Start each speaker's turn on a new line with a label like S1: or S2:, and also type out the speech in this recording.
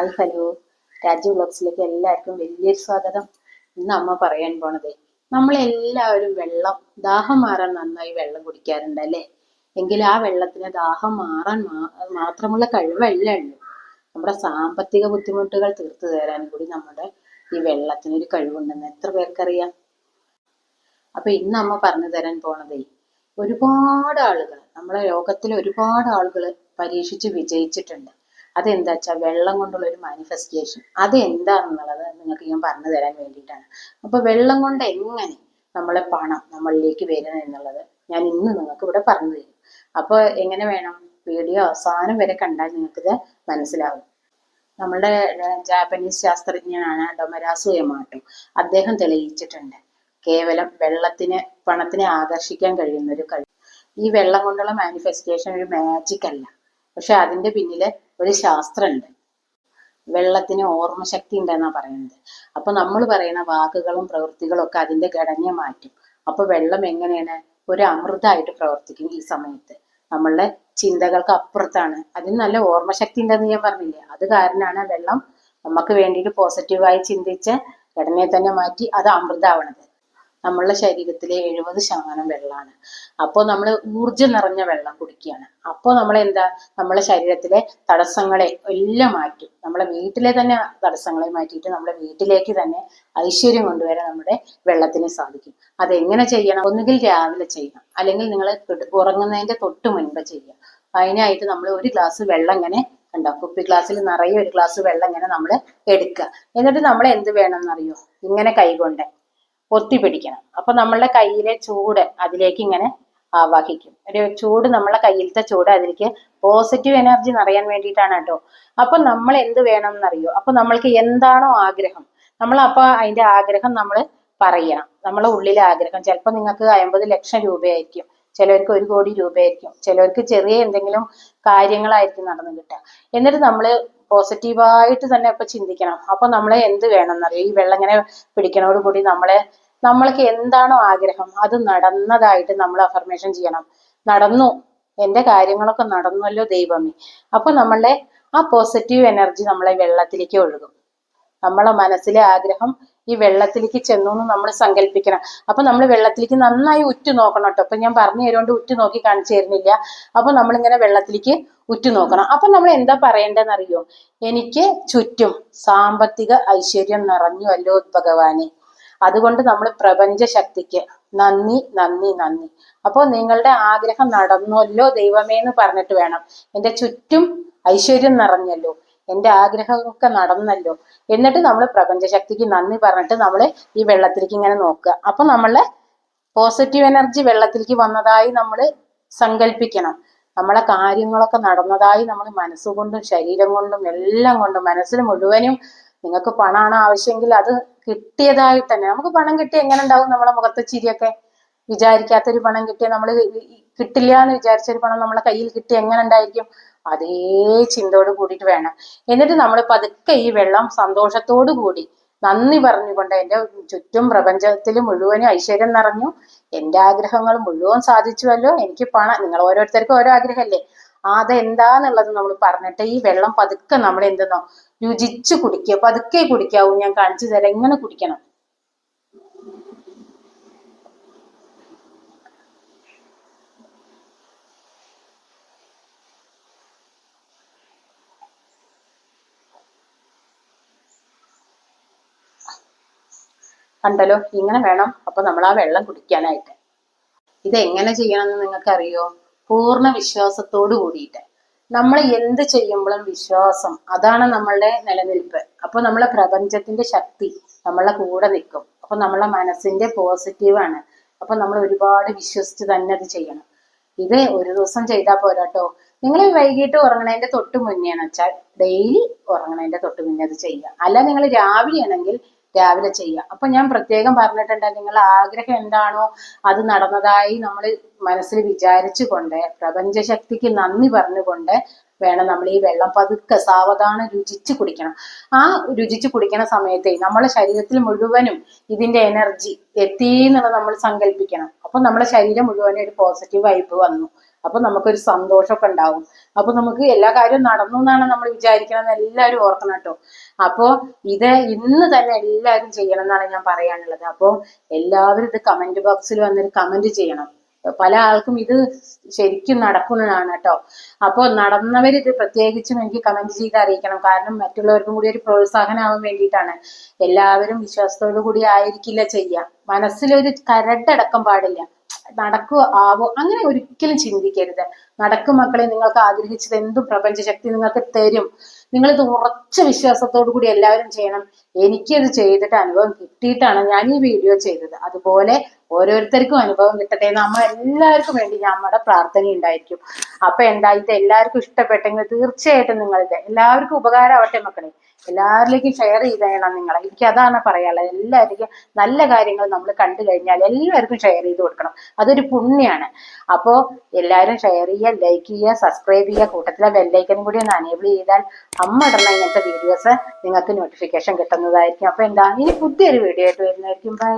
S1: Hi hello. Raju വ്ളോഗ്സിലേക്ക് എല്ലാവർക്കും വലിയൊരു സ്വാഗതം. ഇന്ന് അമ്മ പറയാൻ പോണത് നമ്മളെല്ലാവരും വെള്ളം ദാഹം മാറാൻ നന്നായി വെള്ളം കുടിക്കാറുണ്ട് അല്ലേ? എങ്കിൽ ആ വെള്ളത്തിന് ദാഹം മാറാൻ മാത്രമുള്ള കഴിവല്ല ഉള്ളൂ. നമ്മുടെ സാമ്പത്തിക ബുദ്ധിമുട്ടുകൾ തീർത്തു തരാൻ കൂടി നമ്മുടെ ഈ വെള്ളത്തിനൊരു കഴിവുണ്ടെന്ന് എത്ര പേർക്കറിയാം? അപ്പൊ ഇന്ന് അമ്മ പറഞ്ഞു തരാൻ പോണതേ ഒരുപാട് ആളുകൾ നമ്മുടെ ലോകത്തിൽ ഒരുപാട് ആളുകൾ പരീക്ഷിച്ച് വിജയിച്ചിട്ടുണ്ട്. അതെന്താ വെച്ചാൽ വെള്ളം കൊണ്ടുള്ള ഒരു മാനിഫെസ്റ്റേഷൻ അത് എന്താണെന്നുള്ളത് നിങ്ങൾക്ക് ഞാൻ പറഞ്ഞു തരാൻ വേണ്ടിയിട്ടാണ്. അപ്പൊ വെള്ളം കൊണ്ട് എങ്ങനെ നമ്മളെ പണം നമ്മളിലേക്ക് വരണം എന്നുള്ളത് ഞാൻ ഇന്ന് നിങ്ങൾക്ക് ഇവിടെ പറഞ്ഞു തരും. അപ്പൊ എങ്ങനെ വേണം? വീഡിയോ അവസാനം വരെ കണ്ടാൽ നിങ്ങൾക്കിത് മനസ്സിലാവും. നമ്മളുടെ ജാപ്പനീസ് ശാസ്ത്രജ്ഞനാണ് ഡൊമരാസു എമാട്ടോ അദ്ദേഹം തെളിയിച്ചിട്ടുണ്ട്. കേവലം വെള്ളത്തിന് പണത്തിനെ ആകർഷിക്കാൻ കഴിയുന്ന ഒരു കഴിവ്. ഈ വെള്ളം കൊണ്ടുള്ള മാനിഫെസ്റ്റേഷൻ ഒരു മാജിക് അല്ല. പക്ഷെ അതിന്റെ പിന്നിൽ ഒരു ശാസ്ത്രമുണ്ട് വെള്ളത്തിന് ഓർമ്മശക്തി ഉണ്ടെന്നാണ് പറയുന്നത് അപ്പൊ നമ്മൾ പറയുന്ന വാക്കുകളും പ്രവൃത്തികളും ഒക്കെ അതിന്റെ ഘടനയെ മാറ്റും. അപ്പൊ വെള്ളം എങ്ങനെയാണ്? ഒരു അമൃതമായിട്ട് പ്രവർത്തിക്കും ഈ സമയത്ത്. നമ്മളുടെ ചിന്തകൾക്ക് അപ്പുറത്താണ്. അതിന് നല്ല ഓർമ്മശക്തി ഉണ്ടെന്ന് ഞാൻ പറഞ്ഞില്ലേ? അത് കാരണമാണ് വെള്ളം നമുക്ക് വേണ്ടിയിട്ട് പോസിറ്റീവായി ചിന്തിച്ച് ഘടനയെ തന്നെ മാറ്റി അത് അമൃതാവണത്. നമ്മളുടെ ശരീരത്തിലെ എഴുപത് ശതമാനം വെള്ളമാണ്. അപ്പോൾ നമ്മൾ ഊർജം നിറഞ്ഞ വെള്ളം കുടിക്കുകയാണ്. അപ്പോൾ നമ്മൾ എന്താ നമ്മളെ ശരീരത്തിലെ തടസ്സങ്ങളെ എല്ലാം മാറ്റും. നമ്മളെ വീട്ടിലെ തന്നെ തടസ്സങ്ങളെ മാറ്റിയിട്ട് നമ്മുടെ വീട്ടിലേക്ക് തന്നെ ഐശ്വര്യം കൊണ്ടുവരാൻ നമ്മുടെ വെള്ളത്തിന് സാധിക്കും. അതെങ്ങനെ ചെയ്യണം? ഒന്നുകിൽ രാവിലെ ചെയ്യണം. അല്ലെങ്കിൽ നിങ്ങൾ ഉറങ്ങുന്നതിന്റെ തൊട്ട് മുൻപ് ചെയ്യുക. അതിനായിട്ട് നമ്മൾ ഒരു ഗ്ലാസ് വെള്ളം ഇങ്ങനെ കണ്ടോ? കുപ്പി ഗ്ലാസ്സിൽ നിറയെ ഒരു ഗ്ലാസ് വെള്ളം ഇങ്ങനെ നമ്മൾ എടുക്കുക. എന്നിട്ട് നമ്മൾ എന്ത് വേണം എന്നറിയോ ഇങ്ങനെ കൈകൊണ്ട് ഒത്തിപ്പിടിക്കണം അപ്പൊ നമ്മളുടെ കയ്യിലെ ചൂട് അതിലേക്ക് ഇങ്ങനെ ആവാഹിക്കും ഒരു ചൂട് നമ്മളെ കയ്യിലത്തെ ചൂട് അതിലേക്ക് പോസിറ്റീവ് എനർജി നിറയാൻ വേണ്ടിയിട്ടാണ് കേട്ടോ. അപ്പൊ നമ്മൾ എന്ത് വേണം എന്നറിയോ? അപ്പൊ നമ്മൾക്ക് എന്താണോ ആഗ്രഹം നമ്മൾ അപ്പൊ അതിന്റെ ആഗ്രഹം നമ്മൾ പറയണം. നമ്മളെ ഉള്ളിലെ ആഗ്രഹം. ചിലപ്പോൾ നിങ്ങൾക്ക് അമ്പത് ലക്ഷം രൂപയായിരിക്കും ചിലവർക്ക് ഒരു കോടി രൂപയായിരിക്കും ചിലവർക്ക് ചെറിയ എന്തെങ്കിലും കാര്യങ്ങളായിരിക്കും നടന്നു കിട്ടുക. എന്നിട്ട് നമ്മൾ പോസിറ്റീവായിട്ട് തന്നെ ഇപ്പൊ ചിന്തിക്കണം. അപ്പൊ നമ്മളെ എന്ത് വേണം അറിയോ ഈ വെള്ളം ഇങ്ങനെ പിടിക്കണോട് കൂടി നമ്മളെ നമ്മൾക്ക് എന്താണോ ആഗ്രഹം അത് നടന്നതായിട്ട് നമ്മൾ അഫർമേഷൻ ചെയ്യണം. നടന്നു. എന്റെ കാര്യങ്ങളൊക്കെ നടന്നല്ലോ ദൈവമേ. അപ്പൊ നമ്മളുടെ ആ പോസിറ്റീവ് എനർജി നമ്മളെ വെള്ളത്തിലേക്ക് ഒഴുകും. നമ്മളെ മനസ്സിലെ ആഗ്രഹം ഈ വെള്ളത്തിലേക്ക് ചെന്നു എന്ന് നമ്മൾ സങ്കല്പിക്കണം അപ്പൊ നമ്മൾ വെള്ളത്തിലേക്ക് നന്നായി ഉറ്റു നോക്കണം കേട്ടോ. അപ്പൊ ഞാൻ പറഞ്ഞു തരുകൊണ്ട് ഉറ്റു നോക്കി കാണിച്ചു തരുന്നില്ല. അപ്പൊ നമ്മളിങ്ങനെ വെള്ളത്തിലേക്ക് ഉറ്റു നോക്കണം. അപ്പൊ നമ്മൾ എന്താ പറയേണ്ടതെന്ന് അറിയോ എനിക്ക് ചുറ്റും സാമ്പത്തിക ഐശ്വര്യം നിറഞ്ഞു അല്ലോ ഭഗവാനെ. അതുകൊണ്ട് നമ്മൾ പ്രപഞ്ച ശക്തിക്ക് നന്ദി നന്ദി നന്ദി. അപ്പോൾ നിങ്ങളുടെ ആഗ്രഹം നടന്നല്ലോ ദൈവമേ എന്ന് പറഞ്ഞിട്ട് വേണം. എന്റെ ചുറ്റും ഐശ്വര്യം നിറഞ്ഞല്ലോ. എന്റെ ആഗ്രഹമൊക്കെ നടന്നല്ലോ. എന്നിട്ട് നമ്മൾ പ്രപഞ്ചശക്തിക്ക് നന്ദി പറഞ്ഞിട്ട് നമ്മൾ ഈ വെള്ളത്തിലേക്ക് ഇങ്ങനെ നോക്കുക. അപ്പൊ നമ്മളെ പോസിറ്റീവ് എനർജി വെള്ളത്തിലേക്ക് വന്നതായി നമ്മൾ സങ്കല്പിക്കണം നമ്മളെ കാര്യങ്ങളൊക്കെ നടന്നതായി നമ്മൾ മനസ്സുകൊണ്ടും ശരീരം കൊണ്ടും എല്ലാം കൊണ്ടും മനസ്സിൽ മുഴുവനും നിങ്ങൾക്ക് പണമാണ് ആവശ്യമെങ്കിൽ അത് കിട്ടിയതായി തന്നെ. നമുക്ക് പണം കിട്ടി എങ്ങനെ ഉണ്ടാവും നമ്മളെ മുഖത്തെ ചിരിയൊക്കെ? വിചാരിക്കാത്തൊരു പണം കിട്ടിയ നമ്മൾ കിട്ടില്ല എന്ന് വിചാരിച്ചൊരു പണം നമ്മളെ കയ്യിൽ കിട്ടി എങ്ങനെ ഉണ്ടായിരിക്കും അതേ ചിന്തയോട് കൂടിയിട്ട് വേണം. എന്നിട്ട് നമ്മൾ പതുക്കെ ഈ വെള്ളം സന്തോഷത്തോടു കൂടി നന്ദി പറഞ്ഞുകൊണ്ട് എന്റെ ചുറ്റും പ്രപഞ്ചത്തിൽ മുഴുവനും ഐശ്വര്യം നിറഞ്ഞു. എന്റെ ആഗ്രഹങ്ങൾ മുഴുവൻ സാധിച്ചുവല്ലോ. എനിക്ക് പണം നിങ്ങൾ ഓരോരുത്തർക്കും ഓരോ ആഗ്രഹമല്ലേ? അതെന്താന്നുള്ളത് നമ്മൾ പറഞ്ഞിട്ട് ഈ വെള്ളം പതുക്കെ നമ്മൾ എന്തെന്നോ രുചിച്ച് കുടിക്കുക. പതുക്കെ കുടിക്കാവൂ. ഞാൻ കാണിച്ചു തരാം. ഇങ്ങനെ കുടിക്കണം. കണ്ടല്ലോ? ഇങ്ങനെ വേണം. അപ്പൊ നമ്മൾ ആ വെള്ളം കുടിക്കാനായിട്ട്. ഇത് എങ്ങനെ ചെയ്യണമെന്ന് നിങ്ങൾക്ക് അറിയോ പൂർണ വിശ്വാസത്തോട് കൂടിയിട്ട്. നമ്മൾ എന്ത് ചെയ്യുമ്പോഴും വിശ്വാസം അതാണ് നമ്മളുടെ നിലനിൽപ്പ്. അപ്പൊ നമ്മളെ പ്രപഞ്ചത്തിന്റെ ശക്തി നമ്മളെ കൂടെ നിൽക്കും. അപ്പൊ നമ്മളെ മനസ്സിന്റെ പോസിറ്റീവാണ് അപ്പൊ നമ്മൾ ഒരുപാട് വിശ്വസിച്ച് തന്നെ അത് ചെയ്യണം. ഇത് ഒരു ദിവസം ചെയ്താൽ പോരാട്ടോ. നിങ്ങൾ വൈകിട്ട് ഉറങ്ങണതിന്റെ തൊട്ട് മുന്നേന്ന് വെച്ചാൽ ഡെയിലി ഉറങ്ങണതിന്റെ തൊട്ട് മുന്നേ അത് ചെയ്യുക. അല്ല നിങ്ങൾ രാവിലെ ആണെങ്കിൽ രാവിലെ ചെയ്യുക അപ്പൊ ഞാൻ പ്രത്യേകം പറഞ്ഞിട്ടുണ്ട് നിങ്ങളുടെ ആഗ്രഹം എന്താണോ അത് നടന്നതായി നമ്മൾ മനസ്സിൽ വിചാരിച്ചുകൊണ്ട് പ്രപഞ്ചശക്തിക്ക് നന്ദി പറഞ്ഞുകൊണ്ട് വേണം നമ്മൾ ഈ വെള്ളം പതുക്കെ സാവധാനം രുചിച്ച് കുടിക്കണം. ആ രുചിച്ച് കുടിക്കണ സമയത്തെ നമ്മളെ ശരീരത്തിൽ മുഴുവനും ഇതിന്റെ എനർജി എത്തി എന്നുള്ളത് നമ്മൾ സങ്കല്പിക്കണം അപ്പൊ നമ്മുടെ ശരീരം മുഴുവനും ഒരു പോസിറ്റീവ് വൈബ് വന്നു. അപ്പൊ നമുക്കൊരു സന്തോഷമൊക്കെ ഉണ്ടാവും. അപ്പൊ നമുക്ക് എല്ലാ കാര്യവും നടന്നു എന്നാണ് നമ്മൾ വിചാരിക്കണമെന്ന് എല്ലാവരും ഓർക്കണം കേട്ടോ. അപ്പോ ഇത് ഇന്ന് തന്നെ എല്ലാവരും ചെയ്യണം എന്നാണ് ഞാൻ പറയാനുള്ളത്. അപ്പോൾ എല്ലാവരും ഇത് കമന്റ് ബോക്സിൽ വന്നൊരു കമന്റ് ചെയ്യണം. പല ആൾക്കും ഇത് ശരിക്കും നടക്കുന്നതാണ് കേട്ടോ. അപ്പോൾ നടന്നവർ ഇത് പ്രത്യേകിച്ചും എനിക്ക് കമന്റ് ചെയ്ത് അറിയിക്കണം. കാരണം മറ്റുള്ളവർക്കും കൂടി ഒരു പ്രോത്സാഹനമാവാൻ വേണ്ടിയിട്ടാണ്. എല്ലാവരും വിശ്വാസത്തോടു കൂടി ആയിരിക്കില്ല ചെയ്യുക. മനസ്സിലൊരു കരടടക്കം പാടില്ല. നടക്കുവോ ആവോ അങ്ങനെ ഒരിക്കലും ചിന്തിക്കരുത്. നടക്കും മക്കളെ നിങ്ങൾക്ക് ആഗ്രഹിച്ചത് എന്തും പ്രപഞ്ചശക്തി നിങ്ങൾക്ക് തരും. നിങ്ങൾ ഇത് ഉറച്ച വിശ്വാസത്തോടു കൂടി എല്ലാവരും ചെയ്യണം. എനിക്കത് ചെയ്തിട്ട് അനുഭവം കിട്ടിയിട്ടാണ് ഞാൻ ഈ വീഡിയോ ചെയ്തത്. അതുപോലെ ഓരോരുത്തർക്കും അനുഭവം കിട്ടട്ടെ നമ്മൾ എല്ലാവർക്കും വേണ്ടി നമ്മുടെ പ്രാർത്ഥന ഉണ്ടായിരിക്കും. അപ്പൊ എന്താ ഇത് എല്ലാവർക്കും ഇഷ്ടപ്പെട്ടെങ്കിൽ തീർച്ചയായിട്ടും നിങ്ങൾ ഇത് എല്ലാവർക്കും ഉപകാരമാവട്ടെ മക്കളെ. എല്ലാവരിലേക്കും ഷെയർ ചെയ്തേണം നിങ്ങൾ എനിക്ക് അതാണ് പറയാനുള്ളത്. എല്ലാവർക്കും നല്ല കാര്യങ്ങൾ നമ്മൾ കണ്ടു കഴിഞ്ഞാൽ എല്ലാവർക്കും ഷെയർ ചെയ്ത് കൊടുക്കണം. അതൊരു പുണ്യാണ്. അപ്പോൾ എല്ലാവരും ഷെയർ ചെയ്യുക ലൈക്ക് ചെയ്യുക സബ്സ്ക്രൈബ് ചെയ്യുക കൂട്ടത്തിലെ ബെല്ലൈക്കനും കൂടി ഒന്ന് അനേബിൾ ചെയ്താൽ അമ്മ ഇടുന്ന ഇങ്ങനത്തെ വീഡിയോസ് നിങ്ങൾക്ക് നോട്ടിഫിക്കേഷൻ കിട്ടുന്നതായിരിക്കും. അപ്പൊ എന്താ ഇനി പുതിയൊരു വീഡിയോ ആയിട്ട് വരുന്നതായിരിക്കും. ബൈ